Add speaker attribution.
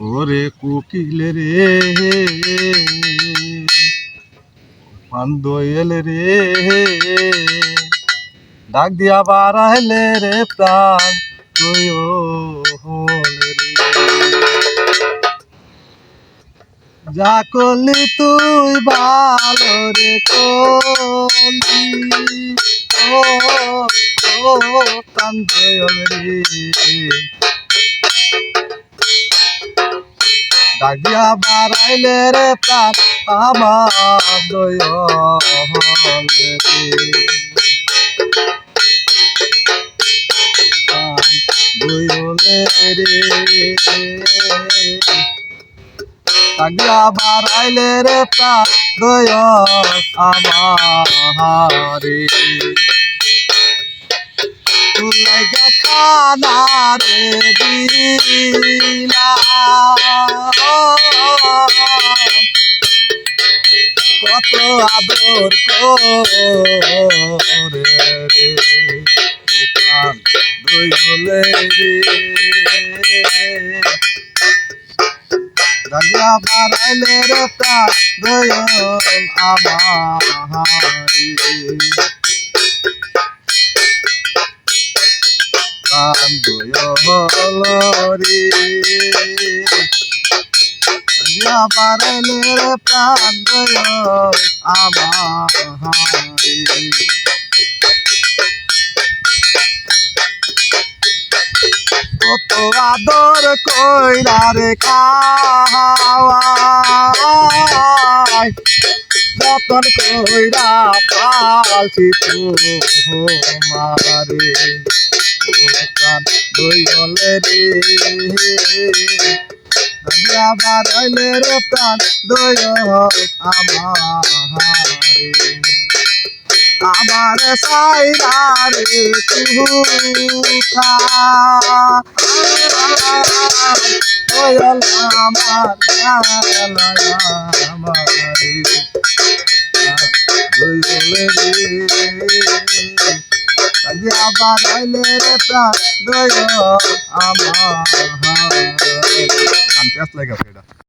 Speaker 1: ওরে কুকিলে রে। পান্দোয়েল রে। ডাক দিয়া বাড়াইলে রে প্রাণ। তুই যা করলি তুই ভালো রে করলি। ও ও কান্দোয়েল রে। দিয়া বাড়াইলে রে প্রাণ আমার দিয়া বাড়াইলে রে প্রাণ দয় আমারে খানা রে দিলা। কত আদর করে রে ওপান দইলে রে। দাগিয়া বাড়াইলে রে প্রাণ দয় আমারি। প্রাণ দয়ালরি দিয়া পারলে রে আমারি কত আদর কইরা খাওয়াই। যতন কইরা পালছি তোমারে। দইলে রে। দাঁড়িয়া বাড়াইলে রে প্রাণ দয় আমারে। আমার সাইরা রে তুখা দয়াল আমার, দয়াল আমারে। দয়ালে রে। আজ আবার আইলে রে প্রাণ দয় আমার গান পেঁচ লাগে